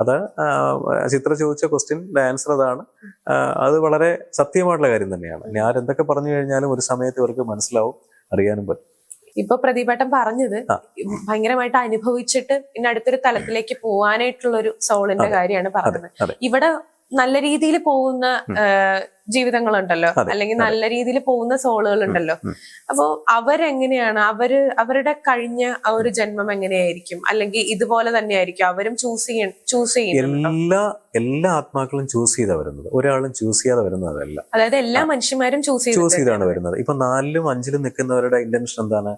അത് ചിത്ര ചോദിച്ച ക്വസ്റ്റ്യന്റെ ആൻസർ അതാണ്. അത് വളരെ സത്യമായിട്ടുള്ള കാര്യം തന്നെയാണ്. ഞാൻ എന്തൊക്കെ പറഞ്ഞു കഴിഞ്ഞാലും ഒരു സമയത്ത് ഇവർക്ക് മനസ്സിലാവും അറിയാനും പറ്റും. ഇപ്പൊ പ്രദീപേട്ടൻ പറഞ്ഞത്. ഭയങ്കരമായിട്ട് അനുഭവിച്ചിട്ട് ഇനി അടുത്തൊരു തലത്തിലേക്ക് പോവാനായിട്ടുള്ള ഒരു സോളിന്റെ കാര്യമാണ് പറഞ്ഞത്. ഇവിടെ നല്ല രീതിയിൽ പോകുന്ന ജീവിതങ്ങളുണ്ടല്ലോ. അല്ലെങ്കിൽ നല്ല രീതിയിൽ പോകുന്ന സോളുകൾ ഉണ്ടല്ലോ അപ്പോൾ അപ്പോ അവരെങ്ങനെയാണ് അവർ അവരുടെ കഴിഞ്ഞ ആ ഒരു ജന്മം എങ്ങനെയായിരിക്കും? അല്ലെങ്കിൽ ഇതുപോലെ തന്നെയായിരിക്കും അവരും ചൂസ് ചെയ്യ ചൂസ് ചെയ്യും എല്ലാ എല്ലാ ആത്മാക്കളും ചൂസ് ചെയ്താ വരുന്നത്. ഒരാളും ചൂസ് ചെയ്യാതെ വരുന്നതല്ല അതായത് എല്ലാ മനുഷ്യന്മാരും ചൂസ് ചൂസ് ചെയ്താണ് വരുന്നത്. ഇപ്പൊ നാലിലും അഞ്ചിലും നിൽക്കുന്നവരുടെ ഇന്റൻഷൻ എന്താണ്?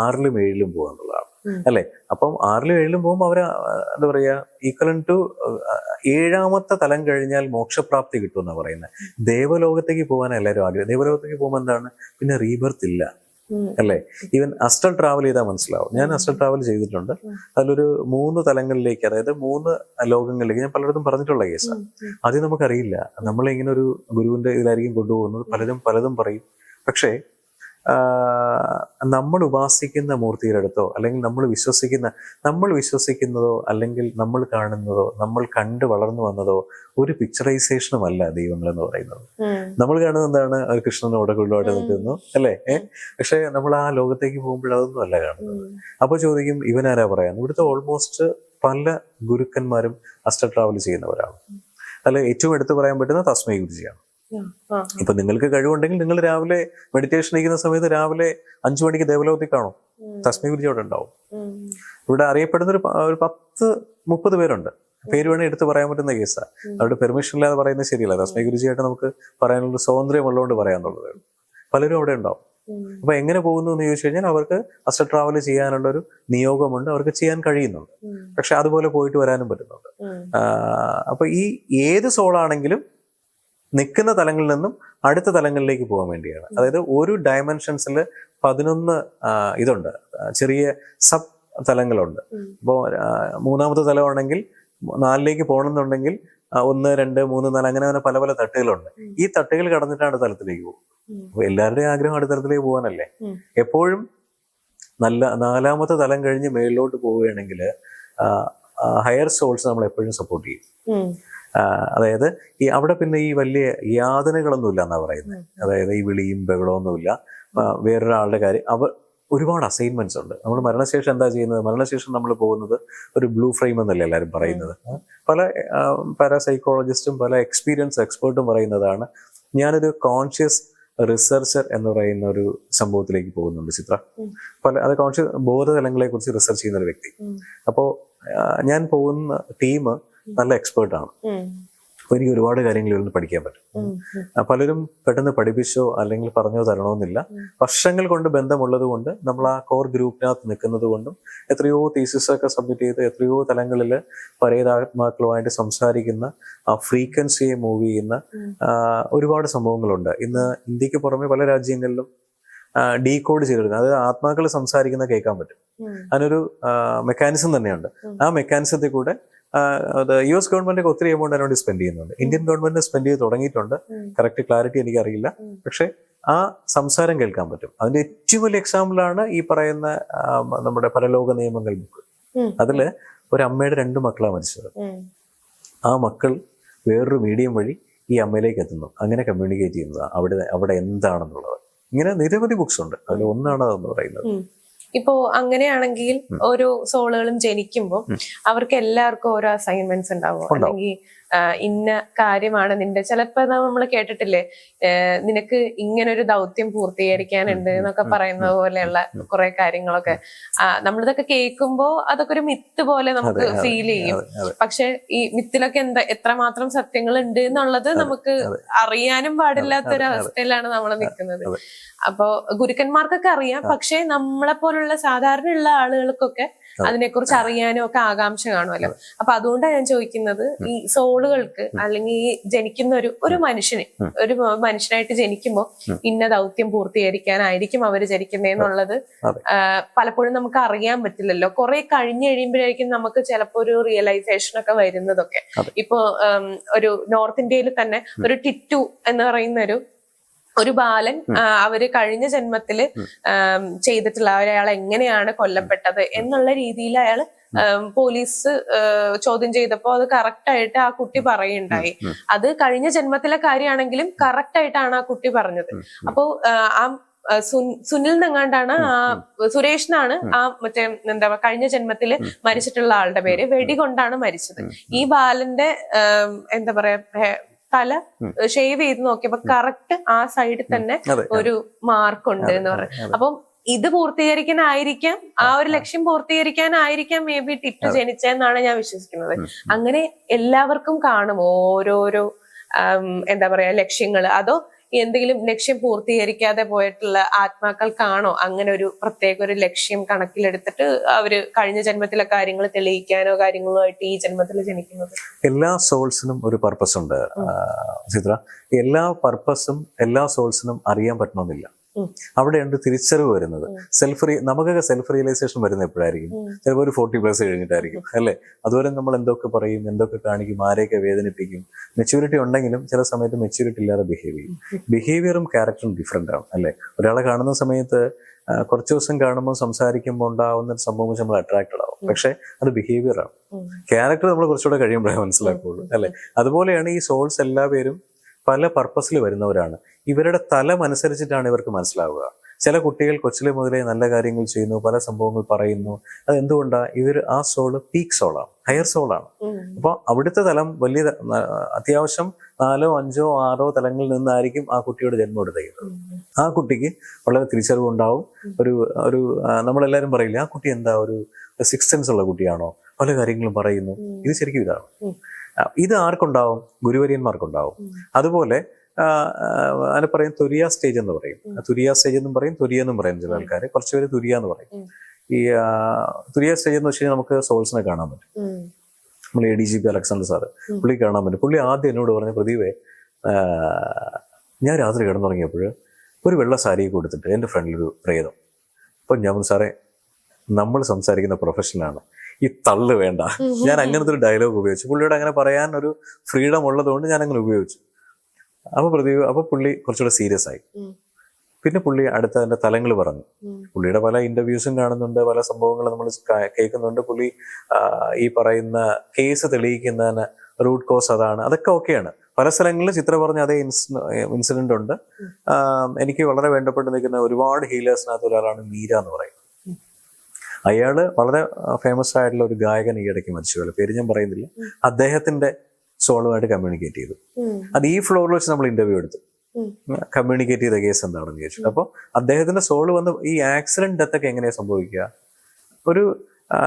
ആറിലും ഏഴിലും പോകുക എന്നുള്ളതാണ്. അല്ലെ? അപ്പം ആറിലും ഏഴിലും പോകുമ്പോൾ അവർ എന്താ പറയുക ഈക്വലൻ ടു ഏഴാമത്തെ തലം കഴിഞ്ഞാൽ മോക്ഷപ്രാപ്തി കിട്ടും എന്നാണ് പറയുന്നത് ദേവലോകത്തേക്ക് പോകാൻ എല്ലാവരും ആഗ്രഹം. ദേവലോകത്തേക്ക് പോകുമ്പോൾ എന്താണ്? പിന്നെ റീബർത്ത് ഇല്ല. അല്ലേ? ഈവൻ അസ്റ്റൽ ട്രാവൽ ചെയ്താൽ മനസ്സിലാവും. ഞാൻ അസ്റ്റൽ ട്രാവൽ ചെയ്തിട്ടുണ്ട്. അതിലൊരു മൂന്ന് തലങ്ങളിലേക്ക് അതായത് മൂന്ന് ലോകങ്ങളിലേക്ക് ഞാൻ പലയിടത്തും പറഞ്ഞിട്ടുള്ള കേസാണ്. ആദ്യം നമുക്കറിയില്ല. നമ്മളിങ്ങനെ ഒരു ഗുരുവിന്റെ ഇതിലായിരിക്കും കൊണ്ടുപോകുന്നത്. പലരും പലതും പറയും. പക്ഷേ നമ്മൾ ഉപാസിക്കുന്ന മൂർത്തിയിലെടുത്തോ അല്ലെങ്കിൽ നമ്മൾ വിശ്വസിക്കുന്ന നമ്മൾ വിശ്വസിക്കുന്നതോ അല്ലെങ്കിൽ നമ്മൾ കാണുന്നതോ നമ്മൾ കണ്ട് വളർന്നു വന്നതോ ഒരു പിക്ചറൈസേഷനും അല്ല ദൈവങ്ങൾ എന്ന് പറയുന്നത് നമ്മൾ കാണുന്നത് എന്താണ്? കൃഷ്ണൻ ഉം. നിൽക്കുന്നു അല്ലേ? പക്ഷേ നമ്മൾ ആ ലോകത്തേക്ക് പോകുമ്പോൾ അതൊന്നും അല്ല കാണുന്നത്. അപ്പോൾ അപ്പൊ ചോദിക്കും ഇവനാരാ പറയാൻ ഇവിടുത്തെ ഓൾമോസ്റ്റ് പല ഗുരുക്കന്മാരും അസ്റ്റർ ട്രാവൽ ചെയ്യുന്നവരാണ്. അല്ലെ ഏറ്റവും എടുത്തു പറയാൻ പറ്റുന്ന തസ്മൈ ഗുരുജിയാണ്. ഇപ്പൊ നിങ്ങൾക്ക് കഴിവുണ്ടെങ്കിൽ നിങ്ങൾ രാവിലെ മെഡിറ്റേഷൻ ഇരിക്കുന്ന സമയത്ത് രാവിലെ അഞ്ചു മണിക്ക് ദേവലോകത്തിൽ കാണും. തസ്മി ഗുരുജി അവിടെ ഉണ്ടാവും. ഇവിടെ അറിയപ്പെടുന്ന ഒരു പത്ത് മുപ്പത് പേരുണ്ട്. പേര് വേണേ എടുത്ത് പറയാൻ പറ്റുന്ന കേസാണ്. അവരുടെ പെർമിഷൻ ഇല്ലാതെ പറയുന്നത് ശരിയല്ല. തസ്മി ഗുരുജിയായിട്ട് നമുക്ക് പറയാനുള്ള സ്വാതന്ത്ര്യം ഉള്ളതുകൊണ്ട് പറയാന്നുള്ളത് പലരും അവിടെ ഉണ്ടാവും. അപ്പൊ എങ്ങനെ പോകുന്നു എന്ന് ചോദിച്ചു കഴിഞ്ഞാൽ അവർക്ക് അസ്റ്റർ ട്രാവൽ ചെയ്യാനുള്ള ഒരു നിയോഗമുണ്ട്. അവർക്ക് ചെയ്യാൻ കഴിയുന്നുണ്ട്. പക്ഷെ അതുപോലെ പോയിട്ട് വരാനും പറ്റുന്നുണ്ട്. അപ്പൊ ഈ ഏത് സോളാണെങ്കിലും നിൽക്കുന്ന തലങ്ങളിൽ നിന്നും അടുത്ത തലങ്ങളിലേക്ക് പോകാൻ വേണ്ടിയാണ്. അതായത് ഒരു ഡയമെൻഷൻസിൽ പതിനൊന്ന് ഇതുണ്ട്. ചെറിയ സബ് തലങ്ങളുണ്ട്. അപ്പോൾ ഇപ്പോൾ മൂന്നാമത്തെ തലമാണെങ്കിൽ നാലിലേക്ക് പോകണമെന്നുണ്ടെങ്കിൽ ഒന്ന് രണ്ട് മൂന്ന് നാല് അങ്ങനെ അങ്ങനെ പല പല തട്ടുകളുണ്ട്. ഈ തട്ടുകൾ കടന്നിട്ടാണ് അടുത്ത തലത്തിലേക്ക് പോകും. അപ്പോൾ അപ്പൊ എല്ലാവരുടെയും ആഗ്രഹം അടുത്ത തലത്തിലേക്ക് പോകാനല്ലേ എപ്പോഴും നല്ല നാലാമത്തെ തലം കഴിഞ്ഞ് മേളിലോട്ട് പോവുകയാണെങ്കിൽ ഹയർ സോൾസ് നമ്മൾ എപ്പോഴും സപ്പോർട്ട് ചെയ്യും. അതായത് ഈ അവിടെ പിന്നെ ഈ വലിയ യാതനകളൊന്നുമില്ല എന്നാ പറയുന്നത്. അതായത് ഈ വിളിയും ബഹളമൊന്നുമില്ല. വേറൊരാളുടെ കാര്യം. അവർ ഒരുപാട് അസൈൻമെന്റ്സ് ഉണ്ട്. നമ്മൾ മരണശേഷം എന്താ ചെയ്യുന്നത്? മരണശേഷം നമ്മൾ പോകുന്നത് ഒരു ബ്ലൂ ഫ്രെയിം എന്നല്ലേ എല്ലാവരും പറയുന്നത്? പല പല പാരാസൈക്കോളജിസ്റ്റും പല എക്സ്പീരിയൻസ് എക്സ്പേർട്ടും പറയുന്നതാണ് ഞാനൊരു കോൺഷ്യസ് റിസർച്ചർ എന്ന് പറയുന്ന ഒരു സംഭവത്തിലേക്ക് പോകുന്നുണ്ട് ചിത്ര. പല അത് കോൺഷ്യസ് ബോധതലങ്ങളെ കുറിച്ച് റിസർച്ച് ചെയ്യുന്ന ഒരു വ്യക്തി. അപ്പോൾ ഞാൻ പോകുന്ന ടീം നല്ല എക്സ്പേർട്ട് ആണ്. അപ്പോൾ എനിക്ക് ഒരുപാട് കാര്യങ്ങൾ നിന്ന് പഠിക്കാൻ പറ്റും. പലരും പെട്ടെന്ന് പഠിപ്പിച്ചോ അല്ലെങ്കിൽ പറഞ്ഞോ തരണമെന്നില്ല വർഷങ്ങൾ കൊണ്ട് ബന്ധമുള്ളത് കൊണ്ട് നമ്മൾ ആ കോർ ഗ്രൂപ്പിനകത്ത് നിൽക്കുന്നത് കൊണ്ടും എത്രയോ തീസിസ് ഒക്കെ സബ്മിറ്റ് ചെയ്ത് എത്രയോ തലങ്ങളിൽ പരേതാത്മാക്കളുമായിട്ട് സംസാരിക്കുന്ന ആ ഫ്രീക്വൻസിയെ മൂവ് ചെയ്യുന്ന ഒരുപാട് സംഭവങ്ങളുണ്ട്. ഇന്ന് ഇന്ത്യയ്ക്ക് പുറമെ പല രാജ്യങ്ങളിലും ഡീകോഡ് ചെയ്തെടുക്കുന്നത് അതായത് ആത്മാക്കൾ സംസാരിക്കുന്ന കേൾക്കാൻ പറ്റും. അതിനൊരു മെക്കാനിസം തന്നെയുണ്ട്. ആ മെക്കാനിസത്തിൽ കൂടെ യു എസ് ഗവൺമെന്റ് ഒക്കെ ഒത്തിരി എമൗണ്ട് അതിനോട് സ്പെൻഡ് ചെയ്യുന്നുണ്ട്. ഇന്ത്യൻ ഗവൺമെന്റ് സ്പെൻഡ് ചെയ്ത് തുടങ്ങിയിട്ടുണ്ട്. കറക്റ്റ് ക്ലാരിറ്റി എനിക്കറിയില്ല. പക്ഷേ പക്ഷെ ആ സംസാരം കേൾക്കാൻ പറ്റും. അതിന്റെ ഏറ്റവും വലിയ എക്സാമ്പിളാണ് ഈ പറയുന്ന നമ്മുടെ പരലോക നിയമങ്ങൾ ബുക്ക്. അതിൽ ഒരു അമ്മയുടെ രണ്ട് മക്കളാണ് മരിച്ചത്. ആ മക്കൾ വേറൊരു മീഡിയം വഴി ഈ അമ്മയിലേക്ക് എത്തുന്നു. അങ്ങനെ കമ്മ്യൂണിക്കേറ്റ് ചെയ്യുന്നതാണ് അവിടെ അവിടെ എന്താണെന്നുള്ളത്. ഇങ്ങനെ നിരവധി ബുക്സ് ഉണ്ട്. അതിൽ ഒന്നാണ് അതെന്ന് പറയുന്നത്. ഇപ്പോ അങ്ങനെയാണെങ്കിൽ ഓരോ സോളുകളും ജനിക്കുമ്പോൾ അവർക്ക് എല്ലാവർക്കും ഓരോ അസൈൻമെന്റ്സ് ഉണ്ടാവും. അല്ലെങ്കിൽ ഇന്ന കാര്യമാണ് നിന്റെ ചിലപ്പോ നമ്മൾ കേട്ടിട്ടില്ലേ നിനക്ക് ഇങ്ങനെ ഒരു ദൗത്യം പൂർത്തീകരിക്കാനുണ്ട് എന്നൊക്കെ പറയുന്ന പോലെയുള്ള കുറെ കാര്യങ്ങളൊക്കെ നമ്മളിതൊക്കെ കേൾക്കുമ്പോ അതൊക്കെ ഒരു മിത്ത് പോലെ നമുക്ക് ഫീൽ ചെയ്യും. പക്ഷെ ഈ മിത്തിലൊക്കെ എന്താ എത്രമാത്രം സത്യങ്ങൾ ഉണ്ട് എന്നുള്ളത് നമുക്ക്. അറിയാനും പാടില്ലാത്ത ഒരു അതെ, അതെ. അവസ്ഥയിലാണ് നമ്മൾ നിൽക്കുന്നത്. അപ്പോ ഗുരുക്കന്മാർക്കൊക്കെ അറിയാം പക്ഷെ നമ്മളെ പോലുള്ള സാധാരണ ഉള്ള ആളുകൾക്കൊക്കെ അതിനെക്കുറിച്ച് അറിയാനും ഒക്കെ ആകാംക്ഷ കാണുമല്ലോ. അപ്പൊ അതുകൊണ്ടാണ് ഞാൻ ചോദിക്കുന്നത് ഈ സോളുകൾക്ക് അല്ലെങ്കിൽ ഈ ജനിക്കുന്ന ഒരു ഒരു മനുഷ്യനെ. ഒരു മനുഷ്യനായിട്ട് ജനിക്കുമ്പോൾ ഇന്ന ദൗത്യം പൂർത്തീകരിക്കാനായിരിക്കും അവർ ജനിക്കുന്നതെന്നുള്ളത് പലപ്പോഴും നമുക്ക് അറിയാൻ പറ്റില്ലല്ലോ. കുറെ കഴിഞ്ഞു കഴിയുമ്പോഴായിരിക്കും നമുക്ക് ചിലപ്പോൾ ഒരു റിയലൈസേഷൻ ഒക്കെ വരുന്നതൊക്കെ. ഇപ്പോ ഒരു നോർത്ത് ഇന്ത്യയിൽ തന്നെ ഒരു ടിറ്റു എന്ന് പറയുന്ന ഒരു ഒരു ബാലൻ അവർ കഴിഞ്ഞ ജന്മത്തിൽ ചെയ്തിട്ടുള്ള അയാൾ എങ്ങനെയാണ് കൊല്ലപ്പെട്ടത് എന്നുള്ള രീതിയിൽ അയാൾ പോലീസ് ചോദ്യം ചെയ്തപ്പോ അത് കറക്റ്റ് ആയിട്ട് ആ കുട്ടി പറയുണ്ടായി. അത് കഴിഞ്ഞ ജന്മത്തിലെ കാര്യമാണെങ്കിലും കറക്റ്റ് ആയിട്ടാണ് ആ കുട്ടി പറഞ്ഞത്. അപ്പോ ആ, സുനിൽ നിങ്ങാണ്ടാണ് ആ സുരേഷിനാണ് ആ മറ്റേ എന്താ കഴിഞ്ഞ ജന്മത്തിൽ മരിച്ചിട്ടുള്ള ആളുടെ പേര് വെടികൊണ്ടാണ് മരിച്ചത്. ഈ ബാലന്റെ എന്താ പറയാ തല. ഷേവ് ചെയ്ത് നോക്കിയപ്പോ കറക്റ്റ് ആ സൈഡിൽ തന്നെ ഒരു മാർക്ക് ഉണ്ട് എന്ന് പറഞ്ഞു അതെ. അപ്പം ഇത് പൂർത്തീകരിക്കാനായിരിക്കാം ആ ഒരു ലക്ഷ്യം പൂർത്തീകരിക്കാനായിരിക്കാം മേ ബി ടിറ്റു ജനിച്ചതെന്നാണ് ഞാൻ വിശ്വസിക്കുന്നത്. അങ്ങനെ എല്ലാവർക്കും കാണും ഓരോരോ എന്താ പറയാ ലക്ഷ്യങ്ങൾ. അതോ എന്തെങ്കിലും ലക്ഷ്യം പൂർത്തീകരിക്കാതെ പോയിട്ടുള്ള ആത്മാക്കൾക്കാണോ അങ്ങനെ ഒരു പ്രത്യേക ഒരു ലക്ഷ്യം കണക്കിലെടുത്തിട്ട് അവർ കഴിഞ്ഞ ജന്മത്തിലെ കാര്യങ്ങൾ തെളിയിക്കാനോ കാര്യങ്ങളോ ആയിട്ട് ഈ ജന്മത്തിൽ ജനിക്കുന്നത്? എല്ലാ സോൾസിനും ഒരു പർപ്പസ് ഉണ്ട് ചിത്ര എല്ലാ പർപ്പസും എല്ലാ സോൾസിനും അറിയാൻ പറ്റണമെന്നില്ല. അവിടെയുണ്ട് തിരിച്ചറിവ് വരുന്നത്. സെൽഫ് റീ നമുക്കൊക്കെ സെൽഫ് റിയലൈസേഷൻ വരുന്ന എപ്പോഴായിരിക്കും. ചിലപ്പോൾ ഒരു ഫോർട്ടി പ്ലസ് കഴിഞ്ഞിട്ടായിരിക്കും അല്ലേ? അതുവരെ നമ്മൾ എന്തൊക്കെ പറയും എന്തൊക്കെ കാണിക്കും ആരെയൊക്കെ വേദനിപ്പിക്കും. മെച്യൂരിറ്റി ഉണ്ടെങ്കിലും ചില സമയത്ത് മെച്യൂരിറ്റി ഇല്ലാതെ ബിഹേവ് ചെയ്യും. ബിഹേവിയറും ക്യാരക്ടറും ഡിഫറെന്റ് ആണ് അല്ലേ? ഒരാളെ കാണുന്ന സമയത്ത് കുറച്ച് ദിവസം കാണുമ്പോൾ സംസാരിക്കുമ്പോൾ ഉണ്ടാവുന്ന ഒരു സംഭവം വെച്ച് നമ്മൾ അട്രാക്റ്റഡ് ആവും. പക്ഷേ അത് ബിഹേവിയർ ആണ്. ക്യാരക്ടർ നമ്മൾ കുറച്ചുകൂടെ കഴിയുമ്പോഴേ മനസ്സിലാക്കുള്ളൂ അല്ലെ? അതുപോലെയാണ് ഈ സോൾസ് എല്ലാ പേരും പല പർപ്പസിൽ വരുന്നവരാണ്. ഇവരുടെ തലം അനുസരിച്ചിട്ടാണ് ഇവർക്ക് മനസ്സിലാവുക. ചില കുട്ടികൾ കൊച്ചിലെ മുതലേ നല്ല കാര്യങ്ങൾ ചെയ്യുന്നു പല സംഭവങ്ങൾ പറയുന്നു. അത് എന്തുകൊണ്ടാണ് ഇവർ ആ സോൾ പീക്ക് സോളാണ് ഹയർ സോളാണ്. അപ്പോൾ അവിടുത്തെ തലം വലിയ അത്യാവശ്യം നാലോ അഞ്ചോ ആറോ തലങ്ങളിൽ നിന്നായിരിക്കും ആ കുട്ടിയുടെ ജന്മം എടുത്തേക്കുന്നത്. ആ കുട്ടിക്ക് വളരെ തിരിച്ചറിവുണ്ടാവും. ഒരു ഒരു നമ്മളെല്ലാരും നമ്മളെല്ലാവരും പറയില്ല ആ കുട്ടി എന്താ ഒരു സിക്സ് സെൻസ് ഉള്ള കുട്ടിയാണോ? പല കാര്യങ്ങളും പറയുന്നു. ഇത് ശരിക്കും ഇതാണ്. ഇത് ആർക്കുണ്ടാവും? ഗുരുവര്യന്മാർക്കുണ്ടാവും. അതുപോലെ അതിനെ പറയും? തുരിയ സ്റ്റേജ് എന്ന് പറയും. തുരിയ സ്റ്റേജ് എന്നും പറയും തുരിയ എന്നും പറയും ചില ആൾക്കാർ കുറച്ച് പേര് തുരിയ എന്ന് പറയും. ഈ തുരിയ സ്റ്റേജ് എന്ന് വെച്ച് കഴിഞ്ഞാൽ നമുക്ക് സോൾസിനെ കാണാൻ പറ്റും. നമ്മൾ A D G P Alexander sir പുള്ളി കാണാൻ പറ്റും. പുള്ളി ആദ്യം എന്നോട് പറഞ്ഞ പ്രതിവേ ഞാൻ രാത്രി കിടന്നു തുടങ്ങിയപ്പോൾ ഒരു വെള്ള സാരി കൊടുത്തിട്ട് എന്റെ ഫ്രണ്ടിലൊരു പ്രേതം. അപ്പം ഞാൻ സാറേ നമ്മൾ സംസാരിക്കുന്ന പ്രൊഫഷനാണ് ഈ തള്ളു വേണ്ട. ഞാൻ അങ്ങനത്തെ ഒരു ഡയലോഗ് ഉപയോഗിച്ചു. പുള്ളിയോട് അങ്ങനെ പറയാൻ ഒരു ഫ്രീഡം ഉള്ളതുകൊണ്ട് ഞാൻ അങ്ങനെ ഉപയോഗിച്ചു. അപ്പൊ പ്രതി അപ്പൊ പുള്ളി കുറച്ചുകൂടെ സീരിയസ് ആയി. പിന്നെ പുള്ളി അടുത്ത അതിന്റെ തലങ്ങൾ പറഞ്ഞു. പുള്ളിയുടെ പല ഇന്റർവ്യൂസും കാണുന്നുണ്ട് പല സംഭവങ്ങളും നമ്മൾ കേൾക്കുന്നുണ്ട്. പുള്ളി ഈ പറയുന്ന കേസ് തെളിയിക്കുന്നതിന് റൂട്ട് കോസ് അതാണ്. അതൊക്കെ ഓക്കെയാണ് പല സ്ഥലങ്ങളിലും ചിത്ര പറഞ്ഞ അതേ ഇൻസിഡന്റ് ഉണ്ട്. എനിക്ക് വളരെ വേണ്ടപ്പെട്ട് നിൽക്കുന്ന ഒരുപാട് ഹീലേഴ്സിനകത്ത് ഒരാളാണ് മീര എന്ന് പറയുന്നത്. അയാൾ വളരെ ഫേമസ് ആയിട്ടുള്ള ഒരു ഗായകൻ ഈ ഇടയ്ക്ക് മരിച്ചു പേര് ഞാൻ പറയുന്നില്ല. അദ്ദേഹത്തിന്റെ സോളുമായിട്ട് കമ്മ്യൂണിക്കേറ്റ് ചെയ്തു. അത് ഈ ഫ്ലോറിൽ വെച്ച് നമ്മൾ ഇന്റർവ്യൂ എടുത്തു. കമ്മ്യൂണിക്കേറ്റ് ചെയ്ത കേസ് എന്താണെന്ന് ചോദിച്ചു. അപ്പോൾ അദ്ദേഹത്തിന്റെ സോൾ വന്ന് ഈ ആക്സിഡന്റ് ഡെത്ത് ഒക്കെ എങ്ങനെയാ സംഭവിക്കുക? ഒരു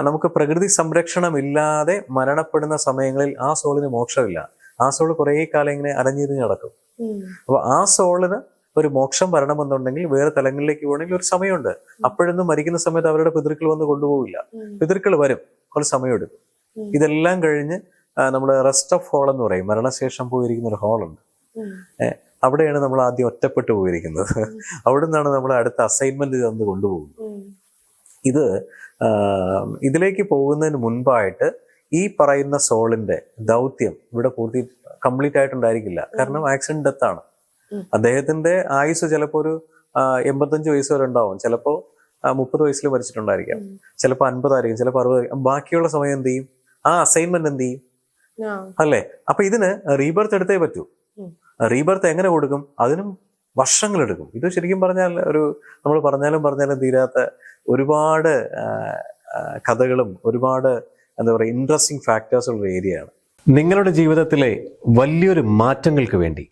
നമുക്ക് പ്രകൃതി സംരക്ഷണം ഇല്ലാതെ മരണപ്പെടുന്ന സമയങ്ങളിൽ ആ സോളിന് മോക്ഷമില്ല. ആ സോൾ കുറേ കാലം ഇങ്ങനെ അലഞ്ഞിരിഞ്ഞ് നടക്കും. അപ്പൊ ആ സോളിന് ഒരു മോക്ഷം വരണമെന്നുണ്ടെങ്കിൽ വേറെ തലങ്ങളിലേക്ക് പോകണമെങ്കിൽ ഒരു സമയമുണ്ട്. അപ്പോഴൊന്നും മരിക്കുന്ന സമയത്ത് അവരുടെ പിതൃക്കൾ വന്ന് കൊണ്ടുപോകില്ല പിതൃക്കൾ വരും. കുറച്ച് സമയമെടുക്കും. ഇതെല്ലാം കഴിഞ്ഞ് നമ്മൾ റെസ്റ്റ് ഓഫ് ഹോൾ എന്ന് പറയും. മരണശേഷം പോയിരിക്കുന്ന ഒരു ഹോളുണ്ട് അവിടെയാണ് നമ്മൾ ആദ്യം ഒറ്റപ്പെട്ടു പോയിരിക്കുന്നത്. അവിടെ നിന്നാണ് നമ്മൾ അടുത്ത അസൈൻമെന്റ് തന്ന് കൊണ്ടുപോകുന്നത്. ഇത് ഇതിലേക്ക് പോകുന്നതിന് മുൻപായിട്ട് ഈ പറയുന്ന സോളിന്റെ ദൗത്യം ഇവിടെ പൂർത്തി കംപ്ലീറ്റ് ആയിട്ടുണ്ടായിരിക്കില്ല. കാരണം ആക്സിഡന്റ് ഡെത്താണ്. അദ്ദേഹത്തിന്റെ ആയുസ് ചിലപ്പോ ഒരു എൺപത്തഞ്ച് വയസ്സ് വരെ ഉണ്ടാവും. ചിലപ്പോ മുപ്പത് വയസ്സിൽ മരിച്ചിട്ടുണ്ടായിരിക്കാം. ചിലപ്പോ ചിലപ്പോൾ അൻപതായിരിക്കും ചിലപ്പോ അറുപതായിരിക്കും ബാക്കിയുള്ള സമയം എന്ത് ചെയ്യും? ആ അസൈൻമെന്റ് എന്ത് ചെയ്യും? അല്ലെ? അപ്പൊ ഇതിന് റീബർത്ത് എടുത്തേ പറ്റൂ. റീബർത്ത് എങ്ങനെ കൊടുക്കും? അതിനും വർഷങ്ങൾ എടുക്കും. ഇത് ശരിക്കും പറഞ്ഞാൽ ഒരു നമ്മൾ പറഞ്ഞാലും പറഞ്ഞാലും തീരാത്ത ഒരുപാട് കഥകളും ഒരുപാട് എന്താ പറയുക ഇൻട്രസ്റ്റിംഗ് ഫാക്ടേഴ്സ് ഉള്ള ഏരിയയാണ് നിങ്ങളുടെ ജീവിതത്തിലെ വലിയൊരു മാറ്റങ്ങൾക്ക് വേണ്ടി